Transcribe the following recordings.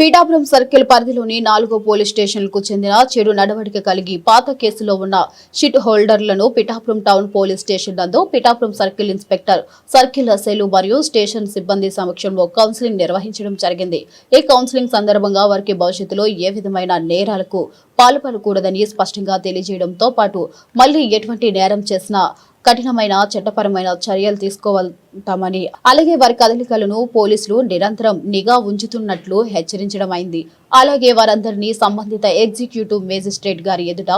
Pithapuram circle పరిధిలోని నాలుగో police స్టేషన్లకు చెందిన చెడు నడవడిక కలిగి పాత కేసులో ఉన్న షిట్ హోల్డర్లను పిఠాపురం టౌన్ పోలీస్ స్టేషన్ నందు పిఠాపురం సర్కిల్ ఇన్స్పెక్టర్ సర్కిల్ అసైలు మరియు స్టేషన్ సిబ్బంది సమక్షంలో కౌన్సిలింగ్ నిర్వహించడం జరిగింది. ఈ కౌన్సిలింగ్ సందర్భంగా వారికి భవిష్యత్తులో ఏ విధమైన నేరాలకు పాల్పడకూడదని స్పష్టంగా తెలియజేయడంతో పాటు మళ్ళీ ఎటువంటి నేరం చేసినా కఠినమైన చట్టపరమైన చర్యలు తీసుకోవాలంటామని అలాగే వారి కదలికలను పోలీసులు నిరంతరం నిఘా ఉంచుతున్నట్లు హెచ్చరించడం అయింది అలాగే వారందరినీ సంబంధిత ఎగ్జిక్యూటివ్ మేజిస్ట్రేట్ గారి ఎదుట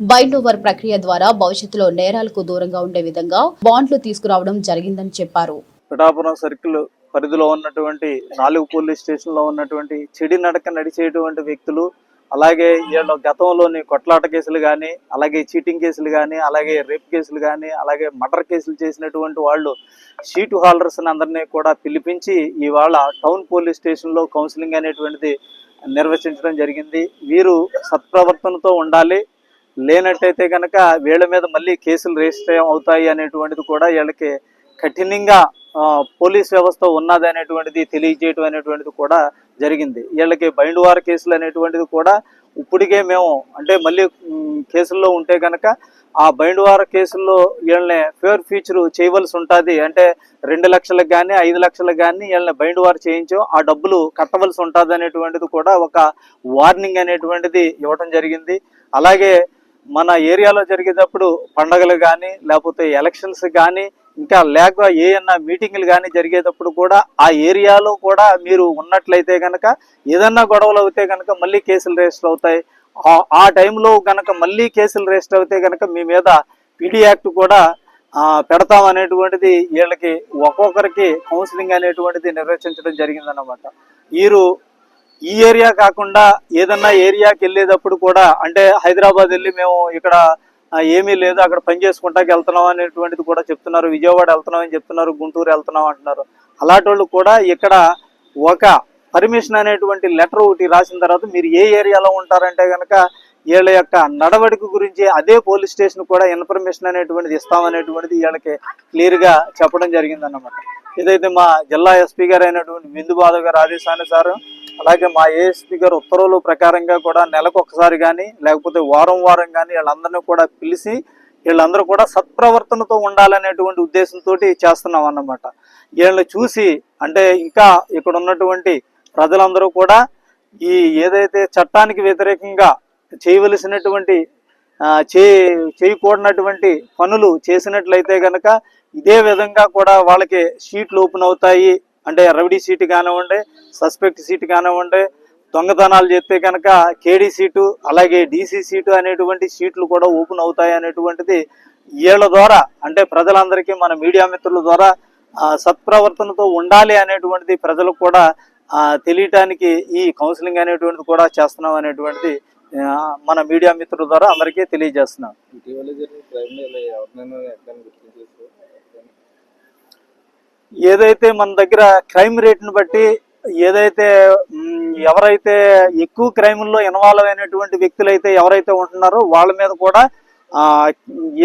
బైండ్ ఓవర్ ప్రక్రియ ద్వారా భవిష్యత్తులో నేరాలకు దూరంగా ఉండే విధంగా బాండ్లు తీసుకురావడం జరిగిందని చెప్పారు. పిఠాపురం సర్కిల్ పరిధిలో ఉన్నటువంటి నాలుగు పోలీస్ స్టేషన్లో ఉన్నటువంటి చెడి నడక నడిచేటువంటి వ్యక్తులు అలాగే వీళ్ళ గతంలోని కొట్లాట కేసులు కానీ అలాగే చీటింగ్ కేసులు కానీ అలాగే రేప్ కేసులు కానీ అలాగే మర్డర్ కేసులు చేసినటువంటి వాళ్ళు షీటు హాల్డర్స్ని అందరినీ కూడా పిలిపించి ఇవాళ టౌన్ పోలీస్ స్టేషన్లో కౌన్సిలింగ్ అనేటువంటిది నిర్వచించడం జరిగింది. వీరు సత్ప్రవర్తనతో ఉండాలి. లేనట్టయితే కనుక వీళ్ళ మీద మళ్ళీ కేసులు రిజిస్టర్ అవుతాయి అనేటువంటిది కూడా వీళ్ళకి కఠినంగా పోలీస్ వ్యవస్థ ఉన్నది అనేటువంటిది తెలియజేయటం అనేటువంటిది కూడా జరిగింది. వీళ్ళకి బైండ్ వార్ కేసులు అనేటువంటిది కూడా ఇప్పటికే మేము అంటే మళ్ళీ కేసుల్లో ఉంటే కనుక ఆ బైండ్ వార్ కేసుల్లో వీళ్ళని ఫేర్ ఫ్యూచర్ చేయవలసి ఉంటుంది. అంటే రెండు లక్షలకు కానీ ఐదు లక్షలకు కానీ వీళ్ళని బైండ్ వార్ చేయించో ఆ డబ్బులు కట్టవలసి ఉంటుంది అనేటువంటిది కూడా ఒక వార్నింగ్ అనేటువంటిది ఇవ్వటం జరిగింది. అలాగే మన ఏరియాలో జరిగేటప్పుడు పండగలు కానీ లేకపోతే ఎలక్షన్స్ కానీ ఇంకా లేక ఏమన్నా మీటింగ్లు కానీ జరిగేటప్పుడు కూడా ఆ ఏరియాలో కూడా మీరు ఉన్నట్లయితే కనుక ఏదన్నా గొడవలు అవుతే కనుక మళ్ళీ కేసులు రిజిస్టర్ అవుతాయి. ఆ- టైంలో కనుక మళ్ళీ కేసులు రిజిస్టర్ అవుతే కనుక మీ మీద పీడీ యాక్ట్ కూడా పెడతాం అనేటువంటిది వీళ్ళకి ఒక్కొక్కరికి కౌన్సిలింగ్ అనేటువంటిది నిర్వచించడం జరిగిందన్నమాట. వీరు ఈ ఏరియా కాకుండా ఏదన్నా ఏరియాకి వెళ్ళేటప్పుడు కూడా అంటే హైదరాబాద్ వెళ్ళి మేము ఇక్కడ ఏమీ లేదు అక్కడ పని చేసుకుంటాకి వెళ్తున్నాం అనేటువంటిది కూడా చెప్తున్నారు. విజయవాడ వెళ్తున్నాం అని చెప్తున్నారు గుంటూరు వెళ్తున్నాం అంటున్నారు. అలాంటి వాళ్ళు కూడా ఇక్కడ ఒక పర్మిషన్ అనేటువంటి లెటర్ ఒకటి రాసిన తర్వాత మీరు ఏ ఏరియాలో ఉంటారంటే కనుక వీళ్ళ యొక్క నడవడిక గురించి అదే పోలీస్ స్టేషన్ కూడా ఇన్ఫర్మేషన్ అనేటువంటిది ఇస్తామనేటువంటిది వీళ్ళకి క్లియర్గా చెప్పడం జరిగిందన్నమాట. ఇదైతే మా జిల్లా ఎస్పీ గారు అయినటువంటి బిందు బాధవ్ గారు ఆదేశానుసారం అలాగే మా ఏఎస్పీ గారు ఉత్తర్వుల ప్రకారంగా కూడా నెలకు ఒకసారి కానీ లేకపోతే వారం వారం కానీ వీళ్ళందరినీ కూడా పిలిచి వీళ్ళందరూ కూడా సత్ప్రవర్తనతో ఉండాలనేటువంటి ఉద్దేశంతో చేస్తున్నాం అన్నమాట. వీళ్ళని చూసి అంటే ఇంకా ఇక్కడ ఉన్నటువంటి ప్రజలందరూ కూడా ఈ ఏదైతే చట్టానికి వ్యతిరేకంగా చేయవలసినటువంటి చే చేయకూడనటువంటి పనులు చేసినట్లయితే కనుక ఇదే విధంగా కూడా వాళ్ళకి షీట్లు ఓపెన్ అవుతాయి అంటే రవిడి సీటు కానివ్వండి సస్పెక్ట్ సీటు కానివ్వండి దొంగతనాలు చేస్తే కనుక కేడీ సీటు అలాగే డీసీ సీటు అనేటువంటి సీట్లు కూడా ఓపెన్ అవుతాయి అనేటువంటిది వీళ్ళ ద్వారా అంటే ప్రజలందరికీ మన మీడియా మిత్రుల ద్వారా సత్ప్రవర్తనతో ఉండాలి అనేటువంటిది ప్రజలకు కూడా తెలియటానికి ఈ కౌన్సిలింగ్ అనేటువంటిది కూడా చేస్తున్నాం అనేటువంటిది మన మీడియా మిత్రుల ద్వారా అందరికీ తెలియజేస్తున్నాం. ఏదైతే మన దగ్గర క్రైమ్ రేట్ని బట్టి ఏదైతే ఎవరైతే ఎక్కువ క్రైమ్లో ఇన్వాల్వ్ అయినటువంటి వ్యక్తులు అయితే ఎవరైతే ఉంటున్నారో వాళ్ళ మీద కూడా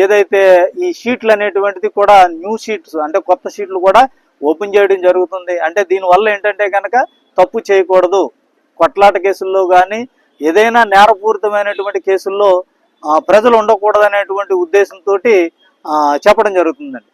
ఏదైతే ఈ షీట్లు అనేటువంటిది కూడా న్యూ షీట్స్ అంటే కొత్త షీట్లు కూడా ఓపెన్ చేయడం జరుగుతుంది. అంటే దీనివల్ల ఏంటంటే కనుక తప్పు చేయకూడదు. కొట్లాట కేసుల్లో కానీ ఏదైనా నేరపూరితమైనటువంటి కేసుల్లో ప్రజలు ఉండకూడదు అనేటువంటి ఉద్దేశంతో చెప్పడం జరుగుతుందండి.